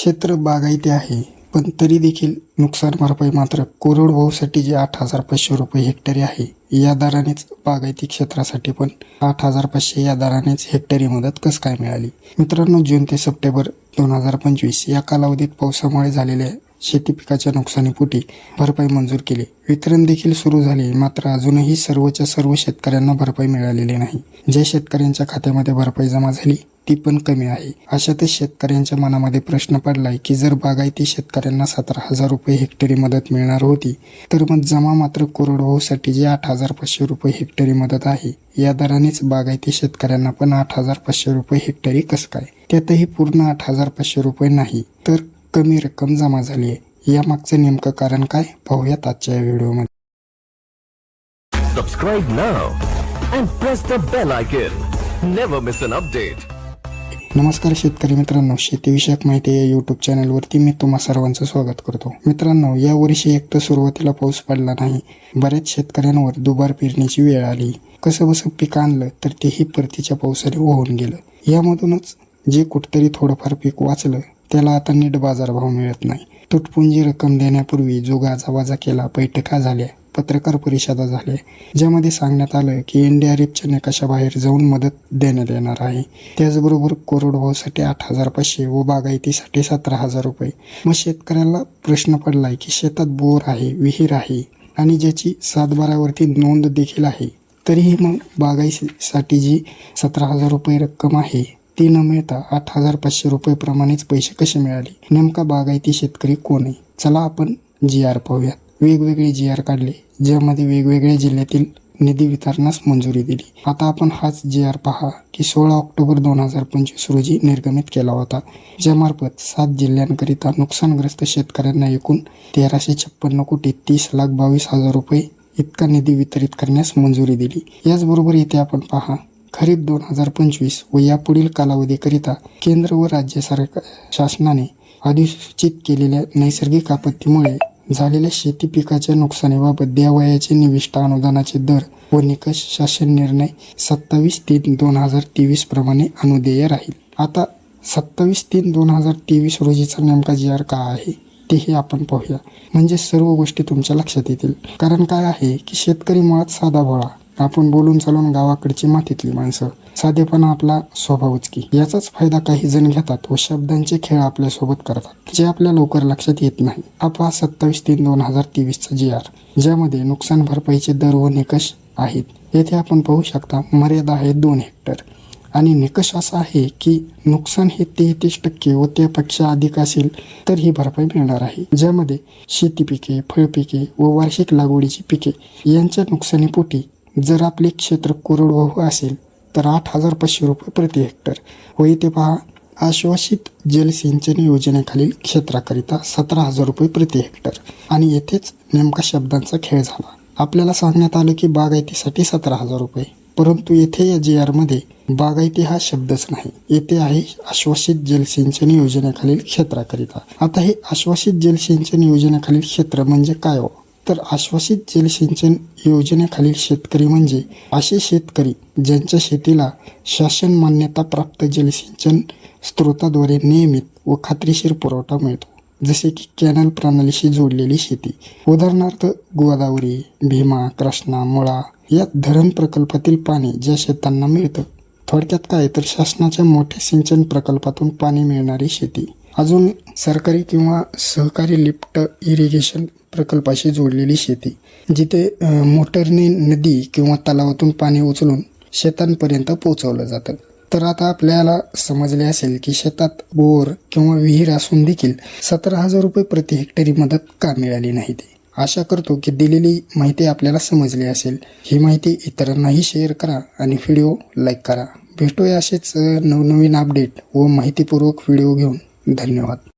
क्षेत्र बागायती आहे पण तरी देखील नुकसान भरपाई मात्र कोरडवाहूसाठी जे आठ हजार पाचशे रुपये हेक्टरी आहे या दरानेच बागायती क्षेत्रासाठी पण आठ हजार पाचशे या दरानेच हेक्टरी मदत कस काय मिळाली? मित्रांनो जून ते सप्टेंबर दोन हजार पंचवीस या कालावधीत पावसामुळे झालेल्या शेती पिकाच्या नुकसानीपोटी भरपाई मंजूर केली. वितरण देखील सुरू झाले मात्र अजूनही सर्वच्या सर्व शेतकऱ्यांना भरपाई मिळालेली नाही. ज्या शेतकऱ्यांच्या खात्यामध्ये भरपाई जमा झाली ती पण कमी आहे. अशातच शेतकऱ्यांच्या मनामध्ये प्रश्न पडलाय की जर बागायती शेतकऱ्यांना सतरा हजार रुपये हेक्टरी मदत मिळणार होती तर मग जमा मात्र कोरडवाहूसाठी जे आठ हजार पाचशे रुपये हेक्टरी मदत आहे या दरानेच बागायती शेतकऱ्यांना पण आठ हजार पाचशे रुपये हेक्टरी कसं काय? त्यातही पूर्ण आठ हजार पाचशे रुपये नाही. तर कमी रक्कम जमा झाली आहे. या मागचं नेमकं कारण काय? पाहूयात आजच्या या व्हिडिओमध्ये. Now and press the bell icon. Never miss an update. नमस्कार शेतकरी मित्रांनो शेतीविषयक माहिती या यूट्यूब चॅनलवरती मी तुम्हा सर्वांचं स्वागत करतो. मित्रांनो या वर्षी एक तर सुरुवातीला पाऊस पडला नाही. बऱ्याच शेतकऱ्यांवर दुबार पेरणीची वेळ आली. कसं बसं पीक आणलं तर तेही परतीच्या पावसाने वाहून गेलं. यामधूनच जे कुठतरी थोडंफार पीक वाचलं त्याला आता नीट बाजारभाव मिळत नाही. तुटपुंजी रक्कम देण्यापूर्वी जो गाजावाजा केला बैठका झाल्या पत्रकार परिषदा झाल्या ज्यामध्ये सांगण्यात आलं की एन डी आर एफच्या निकषाबाहेर जाऊन मदत देण्यात येणार आहे. त्याचबरोबर कोरडवाहूसाठी आठ हजार पाचशे व बागायतीसाठी सतरा हजार रुपये. मग शेतकऱ्याला प्रश्न पडलाय की शेतात बोर आहे विहीर आहे आणि ज्याची सातबारावरती नोंद देखील आहे तरीही मग बागायतीसाठी जी सतरा हजार रुपये रक्कम आहे ती न मिळता आठ हजार पाचशे रुपये प्रमाणेच पैसे कसे मिळाले? नेमका बागायती शेतकरी कोण आहे? चला आपण जी आर पाहूयात. वेगवेगळे जी आर काढले ज्यामध्ये वेगवेगळ्या जिल्ह्यातील निधी वितरणास मंजुरी दिली. आता आपण हाच जी आर पहा की सोळा ऑक्टोबर दोन हजार पंचवीस रोजी निर्गमित केला होता ज्यामार्फत सात जिल्ह्यांकरिता नुकसानग्रस्त शेतकऱ्यांना एकूण तेराशे छप्पन्न कोटी तीस लाख बावीस हजार रुपये इतका निधी वितरित करण्यास मंजुरी दिली. याचबरोबर इथे आपण पहा खरीप दोन हजार पंचवीस व यापुढील कालावधीकरिता केंद्र व राज्य सरकार शासनाने अधिसूचित केलेल्या नैसर्गिक आपत्तीमुळे झालेल्या शेती पिकाच्या नुकसानीबाबत द्यावयाचे निविष्ट अनुदानाचे दर व निकष शासन निर्णय सत्तावीस तीन दोन हजार तेवीस प्रमाणे अनुदेय राहील. आता सत्तावीस तीन दोन हजार तेवीस रोजीचा नेमका जी आर काय आहे तेही आपण पाहूया. म्हणजे सर्व गोष्टी तुमच्या लक्षात येतील. कारण काय आहे की शेतकरी मुळात साधा भोळा. आपण बोलून चालून गावाकडची मातीतली माणसं. साधेपणा आपला स्वभावच की. याचाच फायदा काही जण घेतात व शब्दांचे खेळ आपल्यासोबत करतात जे आपल्या लवकर लक्षात येत नाही. हा सत्तावीस तीन दोन हजार तेवीसचा जी आर ज्यामध्ये नुकसान भरपाईचे दर व निकष आहेत. येथे आपण पाहू शकता मर्यादा आहे दोन हेक्टर. आणि निकष असा आहे की नुकसान हे तेहतीस टक्के व त्यापेक्षा अधिक असेल तर ही भरपाई मिळणार आहे. ज्यामध्ये शेती पिके फळपिके व वार्षिक लागवडीची पिके यांच्या नुकसानीपोटी जर आपले क्षेत्र कोरडवाहू असेल तर आठ हजार पाचशे रुपये प्रति हेक्टर. व इथे पहा आश्वासित जलसिंचन योजनेखालील क्षेत्राकरिता सतरा हजार रुपये प्रति हेक्टर. आणि येथेच नेमका शब्दांचा खेळ झाला. आपल्याला सांगण्यात आलं की बागायतीसाठी सतरा हजार रुपये. परंतु येथे या जी आरमध्ये बागायती हा शब्दच नाही. येथे आहे आश्वासित जलसिंचन योजनेखालील क्षेत्राकरिता. आता हे आश्वासित जलसिंचन योजनेखालील क्षेत्र म्हणजे काय हो? तर आश्वासित जलसिंचन योजनेखालील शेतकरी म्हणजे असे शेतकरी ज्यांच्या शेतीला शासन मान्यता प्राप्त जलसिंचन स्रोताद्वारे नियमित व खात्रीशीर पुरवठा मिळतो. जसे की कॅनल प्रणालीशी जोडलेली शेती. उदाहरणार्थ गोदावरी भीमा कृष्णा मुळा या धरण प्रकल्पातील पाणी ज्या शेतांना मिळतं. थोडक्यात काय तर शासनाच्या मोठ्या सिंचन प्रकल्पातून पाणी मिळणारी शेती. अजून सरकारी किंवा सहकारी लिफ्ट इरिगेशन प्रकल्पाशी जोडलेली शेती जिथे मोटरने नदी किंवा तलावातून पाणी उचलून शेतांपर्यंत पोहोचवलं जातं. तर आता आपल्याला समजले असेल की शेतात बोर किंवा विहीर असून देखील सतरा हजार रुपये प्रति हेक्टरी मदत का मिळाली नाही ते? आशा करतो की दिलेली माहिती आपल्याला समजली असेल. ही माहिती इतरांनाही शेअर करा आणि व्हिडिओ लाईक करा. भेटूया असेच नवनवीन अपडेट व माहितीपूर्वक व्हिडिओ घेऊन. धन्यवाद.